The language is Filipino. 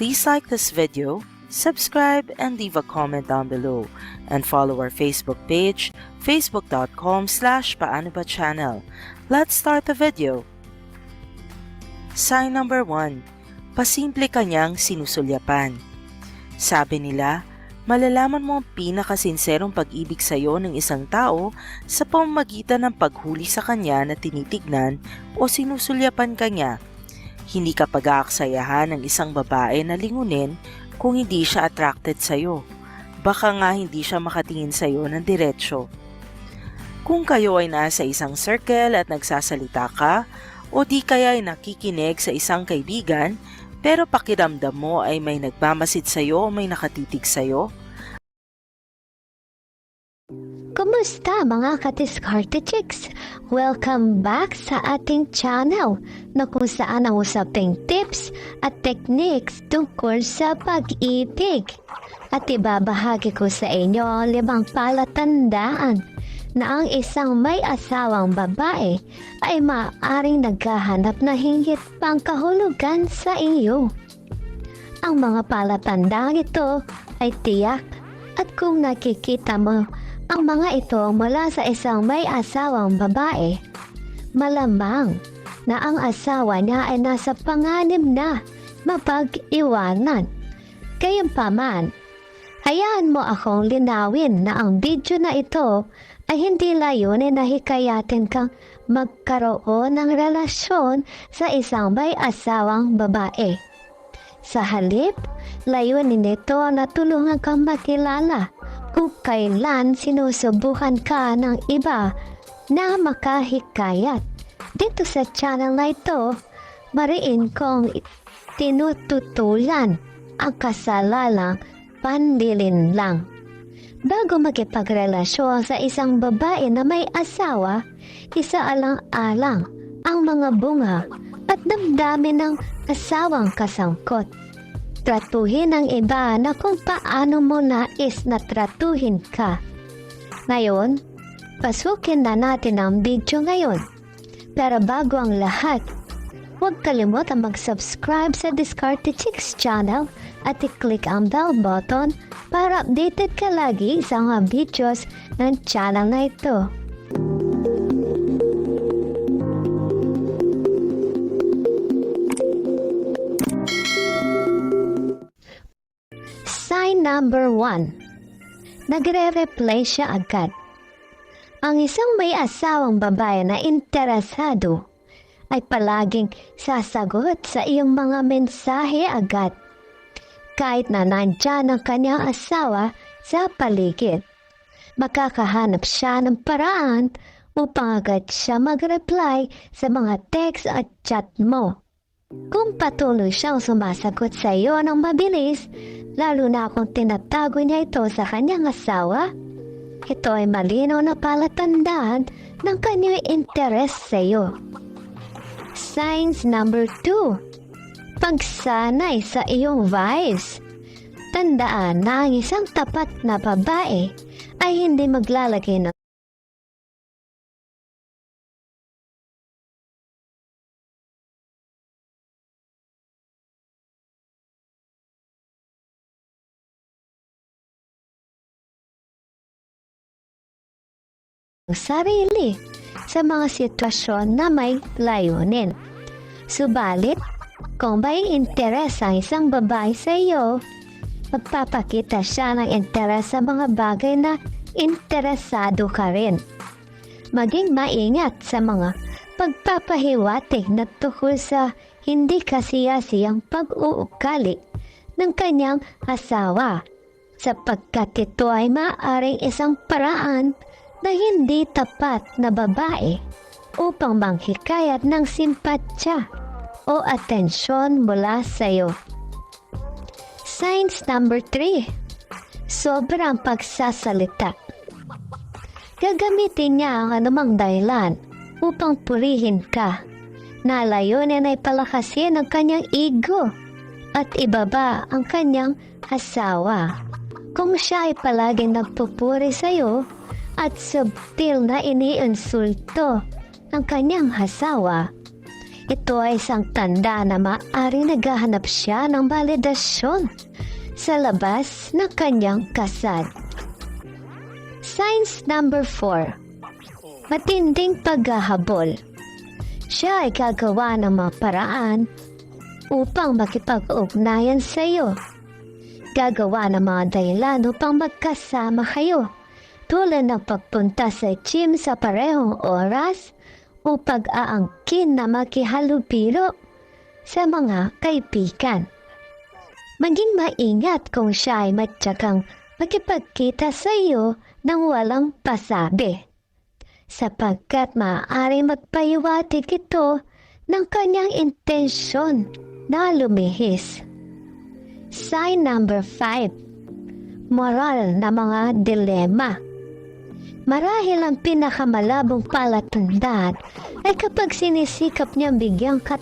Please like this video, subscribe, and leave a comment down below. And follow our Facebook page, facebook.com slash channel. Let's start the video. Sign number 1. Pasimple kanyang sinusulyapan. Sabi nila, malalaman mo ang pinakasinserong pag-ibig sa iyo ng isang tao sa pamamagitan ng paghuli sa kanya na tinitignan o sinusulyapan kanya. Hindi ka pag-aaksayahan ng isang babae na lingunin kung hindi siya attracted sa iyo. Baka nga hindi siya makatingin sa iyo ng diretsyo. Kung kayo ay nasa isang circle at nagsasalita ka, o di kaya ay nakikinig sa isang kaibigan, pero pakiramdam mo ay may nagmamasid sa iyo o may nakatitig sa iyo, Kumusta mga katiskarte chicks? Welcome back sa ating channel na kung saan ang usaping tips at techniques tungkol sa pag-ibig. At ibabahagi ko sa inyo ang limang palatandaan na ang isang may asawang babae ay maaaring naghahanap na hingit pang kahulugan sa iyo. Ang mga palatandaan ito ay tiyak at kung nakikita mo ang mga ito mula sa isang may asawang babae. Malamang na ang asawa niya ay nasa panganib na mapag-iwanan. Gayunpaman, hayaan mo akong linawin na ang video na ito ay hindi layunin na hikayatin kang magkaroon ng relasyon sa isang may asawang babae. Sa halip, layunin nito na tulungan kang makilala kung kailan sinusubukan ka ng iba na makahikayat. Dito sa channel na ito, mariin kong tinututulan ang kasalalang panlilin lang. Bago makipagrelasyon sa isang babae na may asawa, isaalang-alang ang mga bunga at damdamin ng asawang kasangkot tratuhin ang iba na kung paano mo nais na tratuhin ka. Ngayon, pasukin na natin ang video ngayon. Pero bago ang lahat, huwag kalimutan mag-subscribe sa Discarte Chicks channel at i-click ang bell button para updated ka lagi sa mga videos ng channel na ito. Sign number 1. Nagre-reply siya agad. Ang isang may asawang babae na interesado ay palaging sasagot sa iyong mga mensahe agad. Kahit na nandyan ang kanyang asawa sa paligid. Makakahanap siya ng paraan upang agad siya mag-reply sa mga text at chat mo. Kung patuloy siyang sumasagot sa iyo ng mabilis, lalo na kung tinatago niya ito sa kanyang asawa, ito ay malinaw na palatandaan ng kanyang interes sa iyo. Signs number 2. Pagsanay sa iyong vibes. Tandaan na ang isang tapat na babae ay hindi maglalagay ng sarili sa mga sitwasyon na may layunin. Subalit, kung may interes ang isang babae sa iyo, magpapakita siya ng interes sa mga bagay na interesado ka rin. Maging maingat sa mga pagpapahiwatig na tukol sa hindi kasiyasiyang pag-uugali ng kanyang asawa sapagkat ito ay maaaring isang paraan na hindi tapat na babae upang manghikayat ng simpatya o atensyon mula sa iyo. Signs number 3. Sobrang pagsasalita. Gagamitin niya ang anumang dahilan upang purihin ka. Na layunin ay palakasin ang kanyang ego at ibaba ang kanyang asawa. Kung siya ay palaging nagpupuri sa iyo, at subtil na iniinsulto ng kanyang hasawa. Ito ay isang tanda na maari naghahanap siya ng validasyon sa labas ng kanyang kasal. Signs number 4. Matinding paghahabol. Siya ay gagawa ng mga paraan upang makipag-ugnayan sa iyo. Gagawa ng mga dahilan upang magkasama kayo tulad ng pagpunta sa gym sa parehong oras o pag-aangkin na makihalubilo sa mga kaibigan. Maging maingat kung siya ay matyagang makipagkita sa iyo ng walang pasabi sapagkat maaari magpahiwatig ito ng kanyang intensyon na lumihis. Sign number 5. Moral na mga dilema. Marahil ang pinakamalabong palatandaan ay kapag sinisikap niyang bigyang kat